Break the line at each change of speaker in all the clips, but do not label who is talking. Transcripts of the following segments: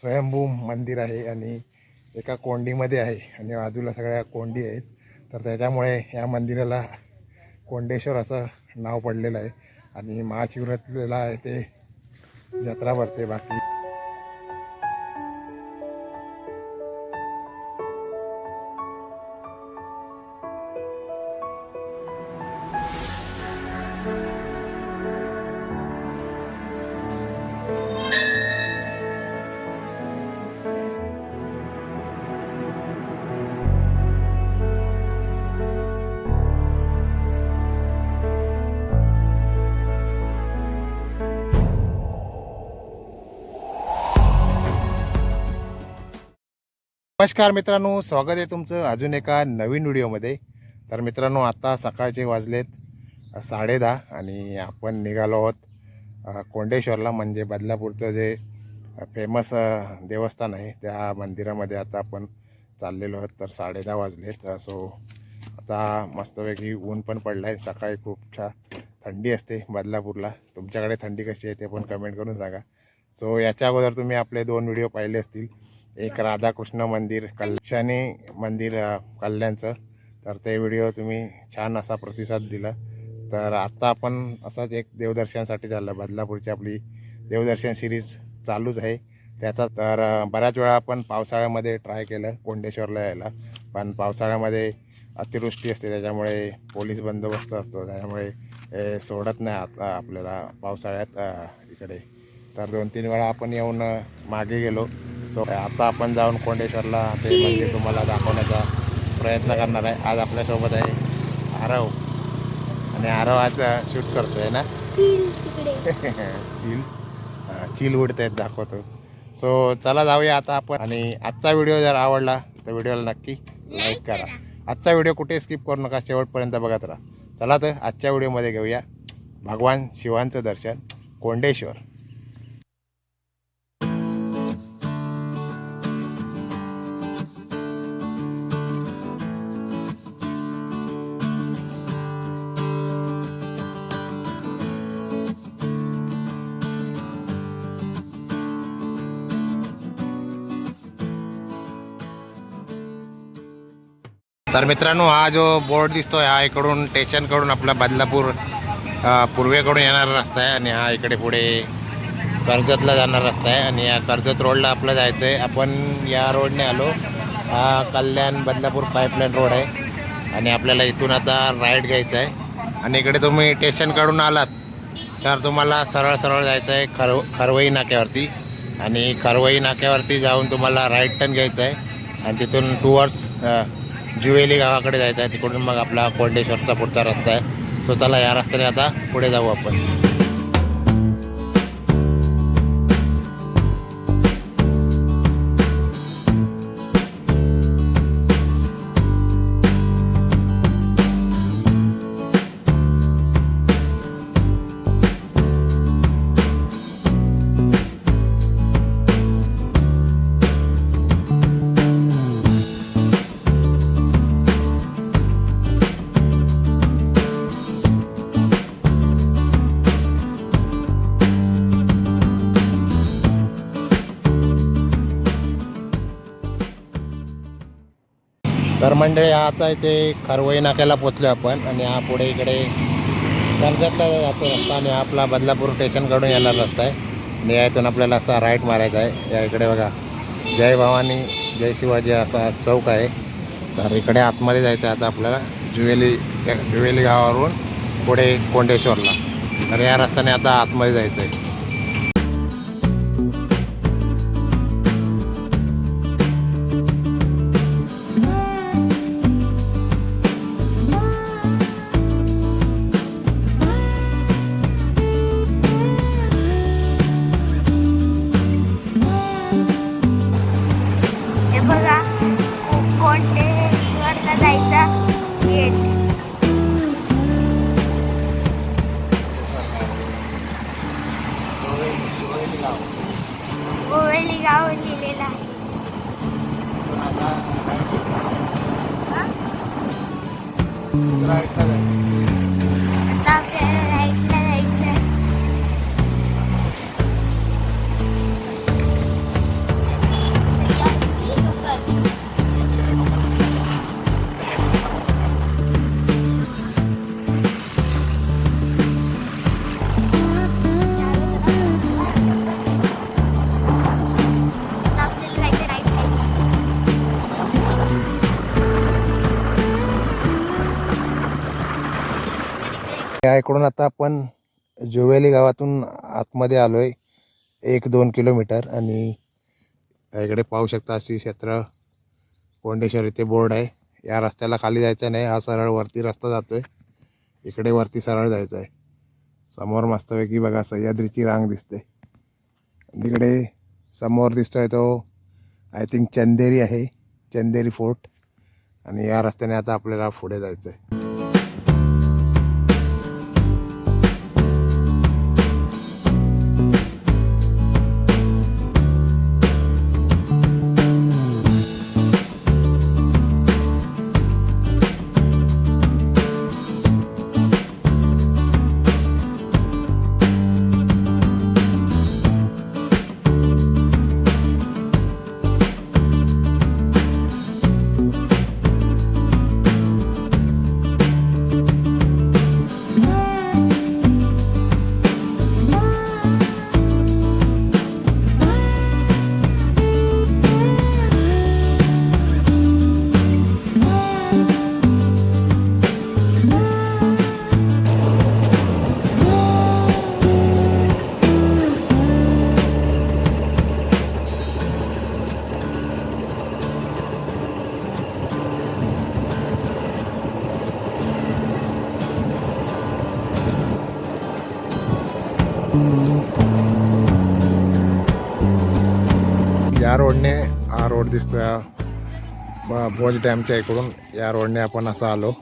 स्वयंभू मंदिर आहे आणि एका कोंडीमध्ये आहे आणि बाजूला सगळ्या कोंडी आहेत. तर त्याच्यामुळे या मंदिराला कोंडेश्वर असं नाव पडलेलं आहे. आणि महाशिवरात्रीला ते जत्रा भरते बाकी. नमस्कार मित्रांनो स्वागत आहे तुमचं अजून एका नवीन व्हिडिओमध्ये. तर मित्रांनो आता सकाळचे वाजलेत साडेदहा आणि आपण निघालो आहोत कोंडेश्वरला म्हणजे बदलापूरचं जे फेमस देवस्थान आहे त्या मंदिरामध्ये आता आपण चाललेलो आहोत. तर साडेदहा वाजलेत सो आता मस्तपैकी ऊन पण पडलं आहे सकाळी खूप छा थंडी असते बदलापूरला. तुमच्याकडे थंडी कशी आहे ते पण कमेंट करून सांगा. सो याच्या अगोदर तुम्ही आपले दोन व्हिडिओ पाहिले असतील. एक राधाकृष्ण मंदिर कल्याणी मंदिर कल्याणचं. तर ते व्हिडिओ तुम्ही छान असा प्रतिसाद दिला. तर आत्ता आपण असाच एक देवदर्शनसाठी झालं. बदलापूरची आपली देवदर्शन सिरीज चालूच आहे. त्याचा तर बऱ्याच वेळा आपण पावसाळ्यामध्ये ट्राय केलं कोंडेश्वरला यायला. पण पावसाळ्यामध्ये अतिवृष्टी असते. त्याच्यामुळे पोलीस बंदोबस्त असतो. त्याच्यामुळे सोडत नाही आता आपल्याला पावसाळ्यात इकडे. तर दोन तीन वेळा आपण येऊन मागे गेलो. सो आता आपण जाऊन कोंडेश्वरला ते मंदिर तुम्हाला दाखवण्याचा प्रयत्न करणार आहे. आज आपल्यासोबत आहे आरव. आणि आरव आज शूट करतोय ना?
चील
चील? चील उडतायत दाखवतो. सो चला जाऊया आता आपण. आणि आजचा व्हिडिओ जर आवडला तर व्हिडिओला नक्की लाईक करा. आजचा व्हिडिओ कुठे स्किप करू नका शेवटपर्यंत बघत राहा. चला तर आजच्या व्हिडिओमध्ये घेऊया. भगवान शिवांचं दर्शन कोंडेश्वर. तर मित्रांनो हा जो बोर्ड दिसतोय हा इकडून स्टेशनकडून आपला बदलापूर पूर्वेकडून येणारा रस्ता आहे आणि हा इकडे पुढे कर्जतला जाणारा रस्ता आहे आणि या कर्जत रोडला आपलं जायचं आहे आपण या रोडने आलो. हा कल्याण बदलापूर पाईपलाईन रोड आहे आणि आपल्याला इथून आता राईट घ्यायचं आहे. आणि इकडे तुम्ही स्टेशनकडून आलात तर तुम्हाला सरळ सरळ जायचं आहे खरव खरवई नाक्यावरती. आणि खरवई नाक्यावरती जाऊन तुम्हाला राईट टर्न घ्यायचं आहे. आणि तिथून टूवर्स जुवेली गावाकडे जायचं आहे. तिकडून मग आपला कोंडेश्वरचा पुढचा रस्ता आहे. सो चला या रस्त्याने आता पुढे जाऊ आपण. तर मंडळी आता इथे खरवई नाक्याला पोचलो आपण आणि हा पुढे इकडे कर्जतला जातो रस्ता आणि हा आपला बदलापूर स्टेशनकडून येणार रस्ता आहे. आणि या इथून आपल्याला असा राईट मारायचा आहे. या इकडे बघा जय भवानी जय शिवाजी असा चौक आहे. तर इकडे आतमध्ये जायचं आहे आता आपल्याला जुवेली जुवेली गावावरून पुढे कोंडेश्वरला. तर या रस्त्याने आता आतमध्ये जायचं आहे या इकडून आता आपण जुवेली गावातून आतमध्ये आलो आहे एक दोन किलोमीटर आणि इकडे पाहू शकता अशी क्षेत्र. कोंडेश्वर इथे बोर्ड आहे. या रस्त्याला खाली जायचं नाही. हा सरळ वरती रस्ता जातोय. इकडे वरती सरळ जायचं आहे समोर मस्तपैकी बघा सह्याद्रीची रांग दिसते. तिकडे समोर दिसतोय तो आय थिंक चंदेरी आहे. चंदेरी फोर्ट. आणि या रस्त्याने आता आपल्याला पुढे जायचं आहे या रोडने हा रोड दिसतो या ब- भोज डॅमच्या इकडून. या रोडने आपण असं आलो.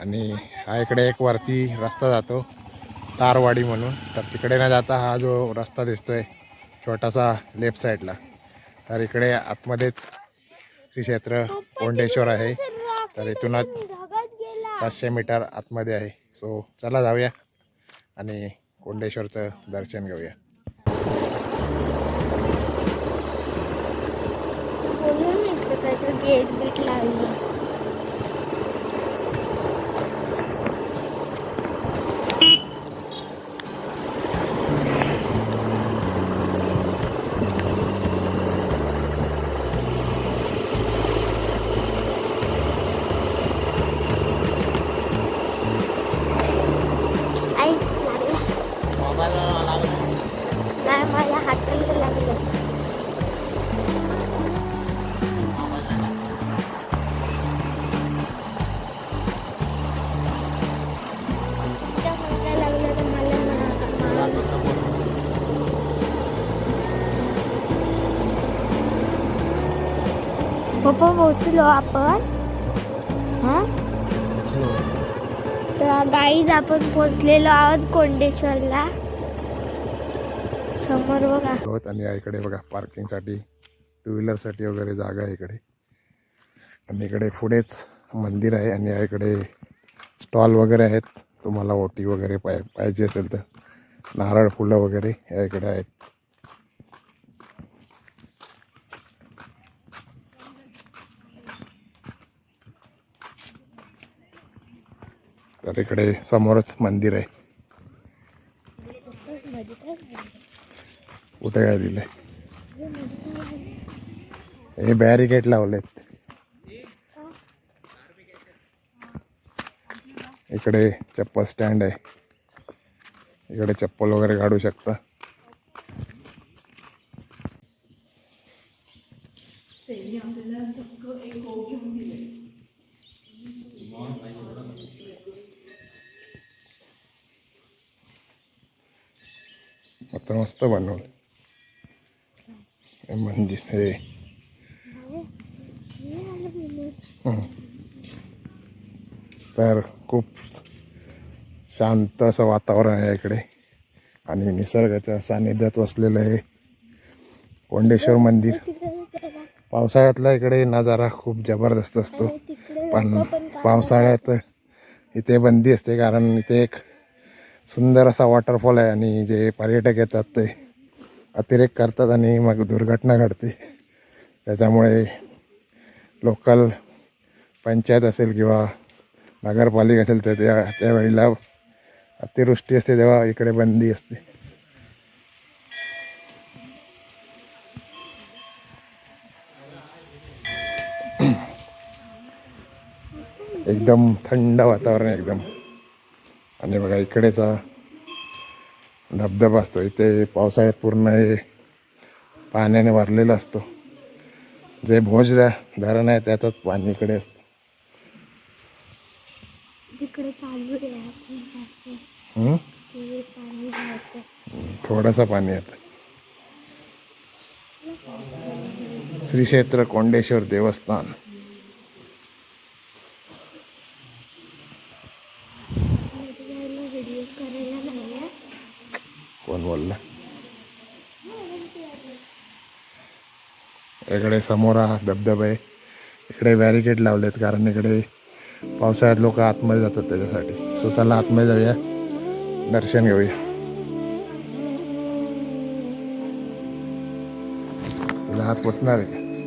आणि हा इकडे एक वरती रस्ता जातो. तारवाडी म्हणून. तर तिकडे न जाता हा जो रस्ता दिसतोय छोटासा लेफ्ट साईडला. तर इकडे आतमध्येच श्री क्षेत्र कोंडेश्वर आहे. तर इथूनच पाचशे मीटर आतमध्ये आहे. सो चला जाऊया आणि कोंडेश्वरचं दर्शन घेऊया.
गेट बीट लागली पप्पा पोहोचलो आपण हा तर गाईज आपण पोहोचलेलो आहोत कोंडेश्वरला समोर बघा
आहोत आणि या इकडे बघा पार्किंगसाठी टू व्हीलरसाठी वगैरे जागा आहे इकडे. आणि इकडे पुढेच मंदिर आहे आणि या इकडे स्टॉल वगैरे आहेत. तुम्हाला ओटी वगैरे पाय पाहिजे असेल तर नारळ फुलं वगैरे या इकडे आहेत. तर इकडे समोरच मंदिर आहे. कुठे काय दिलंय? हे बॅरिकेड लावलेत. इकडे चप्पल स्टँड आहे. इकडे चप्पल वगैरे काढू शकता आता मस्त बनवलं. हे मंदिर हे. तर खूप शांत असं वातावरण आहे इकडे. आणि निसर्गाच्या सानिध्यात वसलेलं आहे कोंडेश्वर मंदिर. पावसाळ्यातला इकडे नजारा खूप जबरदस्त असतो. पण पावसाळ्यात इथे बंदी असते कारण इथे एक सुंदर असा वॉटरफॉल आहे आणि जे पर्यटक येतात ते अतिरेक करतात आणि मग दुर्घटना घडते. त्याच्यामुळे लोकल पंचायत असेल किंवा नगरपालिका असेल तर त्या त्यावेळेला अतिवृष्टी असते तेव्हा इकडे बंदी असते. एकदम थंड वातावरण आहे एकदम. आणि बघा इकडेचा धबधबा असतो. इथे पावसाळ्यात पूर्ण हे पाण्याने भरलेलं असतो. जे भोजल्या धरण आहे त्याचंच पाणी इकडे असतं. थोडंसं पाणी येतं. श्री क्षेत्र कोंडेश्वर देवस्थान
व्हिडिओ करायला नाही आहे.
कोण बोलला आहे समोर हा धबधबा आहे. इकडे बॅरिकेड लावलेत कारण इकडे पावसाळ्यात लोक आतमध्ये जातात त्याच्यासाठी. स्वतःला आतमध्ये जाऊया. दर्शन घेऊया. आत हात पोचणार आहे.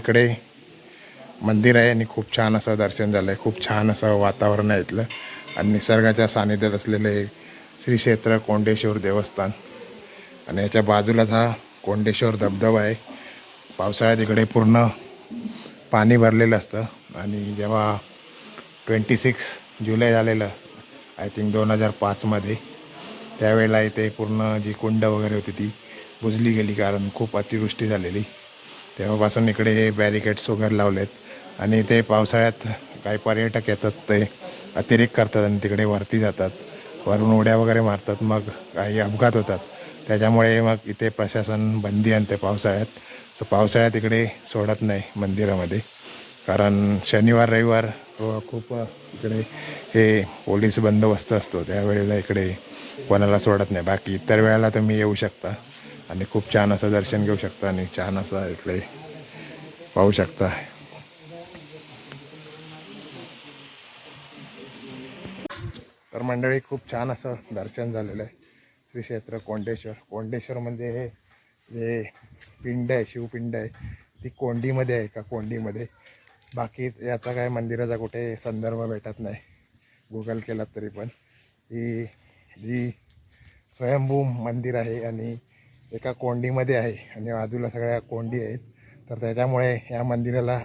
इकडे मंदिर आहे आणि खूप छान असं दर्शन झालं आहे खूप छान असं वातावरण आहे इथलं. आणि निसर्गाच्या सानिध्यात असलेलं हे श्री क्षेत्र कोंडेश्वर देवस्थान. आणि याच्या बाजूलाच हा कोंडेश्वर धबधबा आहे. पावसाळ्यात इकडे पूर्ण पाणी भरलेलं असतं. आणि जेव्हा ट्वेंटी सिक्स जुलै झालेलं आय थिंक दोन हजार पाचमध्ये त्यावेळेला इथे पूर्ण जी कुंड वगैरे होती ती बुजली गेली कारण खूप अतिवृष्टी झालेली. तेव्हापासून इकडे हे बॅरिकेड्स वगैरे लावलेत. आणि ते पावसाळ्यात काही पर्यटक येतात ते अतिरेक करतात आणि तिकडे वरती जातात. वरून उड्या वगैरे मारतात मग काही अपघात होतात. त्याच्यामुळे मग इथे प्रशासन बंदी आणते पावसाळ्यात. सो पावसाळ्यात इकडे सोडत नाही मंदिरामध्ये. कारण शनिवार रविवार खूप इकडे हे पोलीस बंदोबस्त असतो. त्यावेळेला इकडे कोणाला सोडत नाही. बाकी इतर वेळेला तुम्ही येऊ शकता. आणि खूप छान असं दर्शन घेऊ शकता आणि छान असं इकडे पाहू शकता. तर मंडळी खूप छान असं दर्शन झालेलं आहे. श्री क्षेत्र कोंडेश्वर. कोंडेश्वरमध्ये हे जे पिंड आहे शिवपिंड आहे ती कोंडीमध्ये आहे का कोंडीमध्ये? बाकी याचा काय मंदिराचा कुठे संदर्भ भेटत नाही. गुगल केलात तरी पण. ही जी स्वयंभू मंदिर आहे आणि एका कोंडीमध्ये आहे आणि बाजूला सगळ्या कोंडी आहेत. तर त्याच्यामुळे या मंदिराला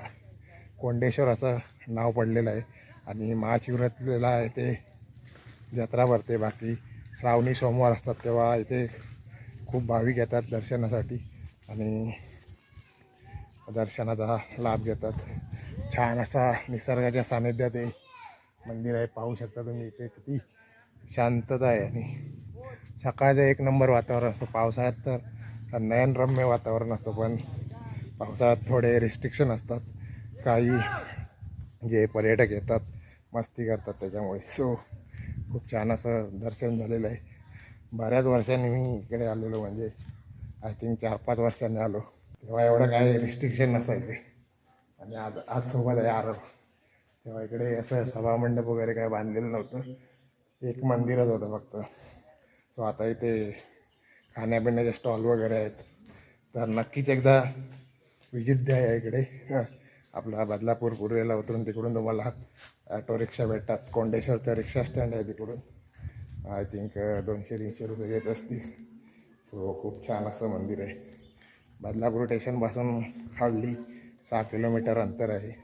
कोंडेश्वर असं नाव पडलेलं आहे. आणि महाशिवरात्रीला इथे जत्रा भरते. बाकी श्रावणी सोमवार असतात तेव्हा इथे खूप भाविक येतात दर्शनासाठी आणि दर्शनाचा लाभ घेतात. छान असा निसर्गाच्या सानिध्यात हे मंदिर आहे. पाहू शकता तुम्ही इथे किती शांतता आहे आणि सकाळचं एक नंबर वातावरण असतं. पावसाळ्यात तर नयनरम्य वातावरण असतं पण पावसाळ्यात थोडे रिस्ट्रिक्शन असतात. काही जे पर्यटक येतात मस्ती करतात त्याच्यामुळे. सो खूप छान असं दर्शन झालेलं आहे. बऱ्याच वर्षांनी मी इकडे आलेलो म्हणजे आय थिंक चार पाच वर्षांनी आलो. तेव्हा एवढं काही रिस्ट्रिक्शन नसायचे. आणि आज आज सोबत आहे आरव. तेव्हा इकडे असं सभामंडप वगैरे काय बांधलेलं नव्हतं. एक मंदिरच होतं फक्त. सो आता इथे खाण्यापिण्याचे स्टॉल वगैरे आहेत. तर नक्कीच एकदा व्हिजिट द्या या इकडे. आपला बदलापूर पूर्वेला उतरून तिकडून तुम्हाला ऑटो रिक्षा भेटतात. कोंडेश्वरचा रिक्षा स्टँड आहे तिकडून. आय थिंक दोनशे तीनशे रुपये घेत असतील. सो खूप छान असं मंदिर आहे. बदलापूर स्टेशनपासून हार्डली सहा किलोमीटर अंतर आहे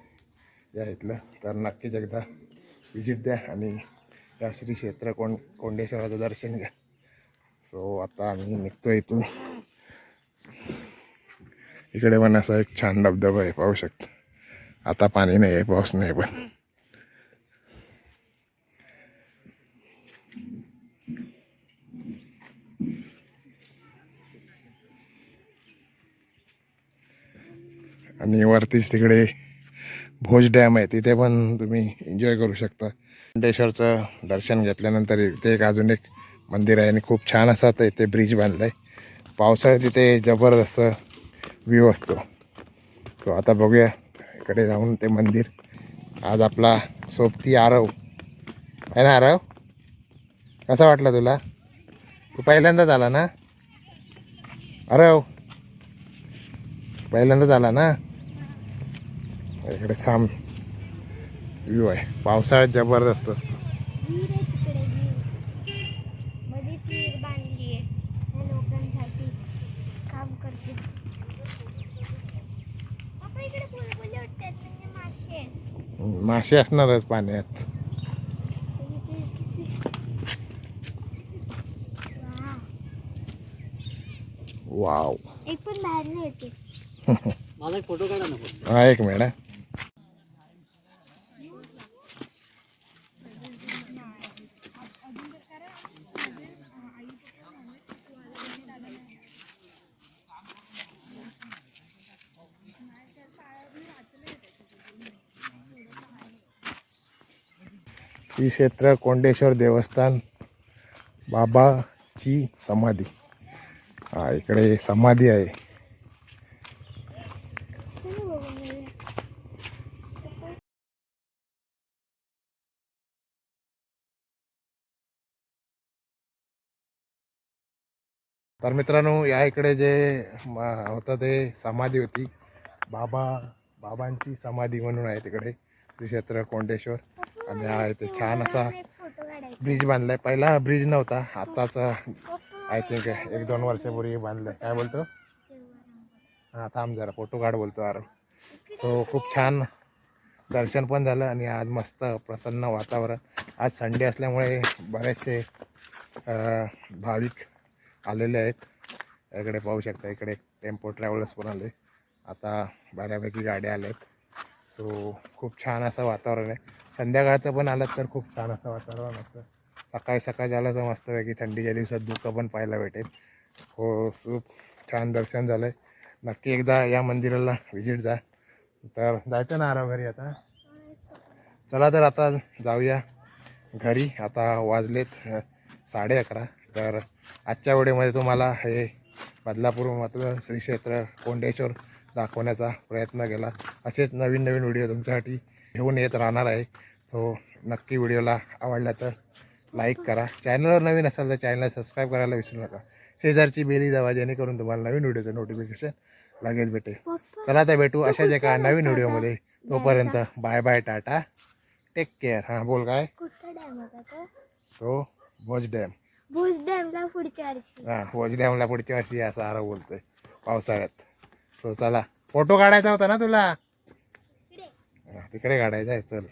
या इथलं. तर नक्कीच एकदा व्हिजिट द्या आणि या श्री क्षेत्र कोंड कोंडेश्वराचं दर्शन घ्या. सो आता आम्ही निघतो इथून. इकडे पण असा एक छान धबधबा आहे पाहू शकता. आता पाणी नाही आहे पाऊस नाही पण. आणि वरतीच तिकडे भोज डॅम आहे तिथे पण तुम्ही एन्जॉय करू शकता. मुंडेश्वरचं दर्शन घेतल्यानंतर इथे एक अजून एक मंदिर आहे आणि खूप छान असा आता इथे ब्रिज बांधला आहे पावसाळ्यात तिथे जबरदस्त व्ह्यू असतो. तो आता बघूया इकडे जाऊन ते मंदिर. आज आपला सोबती आरव. आहे ना आरव? कसा वाटला तुला? तू पहिल्यांदाच आला ना? आरव? पहिल्यांदाच आला ना? इकडे छान व्ह्यू आहे. पावसाळ्यात जबरदस्त असतो
विहीर आहे तिकडे विहीर मध्येच विहीर बांधली आहे त्या लोकांसाठी काम करते पप्पा इकडे बुलबुले उठतात म्हणजे मासे आहेत
मासे असणारच पाण्यात.
वाव. एक पण बाहेर नाही येते.
माझा एक फोटो काढा नको
हा. एक मिनिट हा. श्री क्षेत्र कोंडेश्वर देवस्थान बाबाची समाधी. हा इकडे समाधी आहे. तर मित्रांनो या इकडे जे होतं ते समाधी होती. बाबा बाबांची समाधी म्हणून आहे तिकडे श्री क्षेत्र कोंडेश्वर. आणि हा इथे छान असा ब्रिज बांधलाय. पहिला ब्रिज नव्हता
आत्ताचा
आय थिंक एक दोन वर्षापूर्वी बांधलाय. काय बोलतो? हा थांब जरा फोटो काढ बोलतो आरो. सो खूप छान दर्शन पण झालं आणि आज मस्त प्रसन्न वातावरण. आज संडे असल्यामुळे बरेचसे भाविक आलेले आहेत. इकडे पाहू शकता इकडे टेम्पो ट्रॅव्हलर्स पण आले. आता बऱ्यापैकी गाड्या आल्या आहेत सो खूप छान असं वातावरण आहे. संध्याकाळचं पण आलं तर खूप छान असं वातावरण असतं. सकाळी सकाळी झालं तर मस्तपैकी थंडीच्या दिवसात धुकं पण पाहायला भेटेल. हो खूप छान दर्शन झालं आहे नक्की एकदा या मंदिराला व्हिजिट जा. तर जायचं ना आराम घरी आता? चला तर आता जाऊया घरी. आता वाजलेत साडे अकरा. तर आजच्या वेळेमध्ये तुम्हाला हे बदलापूर श्री क्षेत्र कोंडेश्वर दाखवण्याचा प्रयत्न केला. असेच नवीन नवीन व्हिडिओ तुमच्यासाठी घेऊन येत राहणार आहे. तो नक्की व्हिडिओला आवडला तर लाईक करा. चॅनलवर नवीन असाल तर चॅनलला सबस्क्राईब करायला विसरू नका. शेजारची बेली दावा जेणेकरून तुम्हाला नवीन व्हिडिओचं नोटिफिकेशन लगेच भेटेल. चला तर भेटू अशाच एका नवीन व्हिडिओमध्ये. तोपर्यंत bye bye tata. Take care हां बोल काय?
तो
भोज डॅम.
भुज डॅमला पुढच्या वर्षी.
हां भोज डॅमला पुढच्या वर्षी असं आरा बोलतोय पावसाळ्यात. सो चला. फोटो काढायचा होता ना तुला? तिकडे काढायचा आहे चल.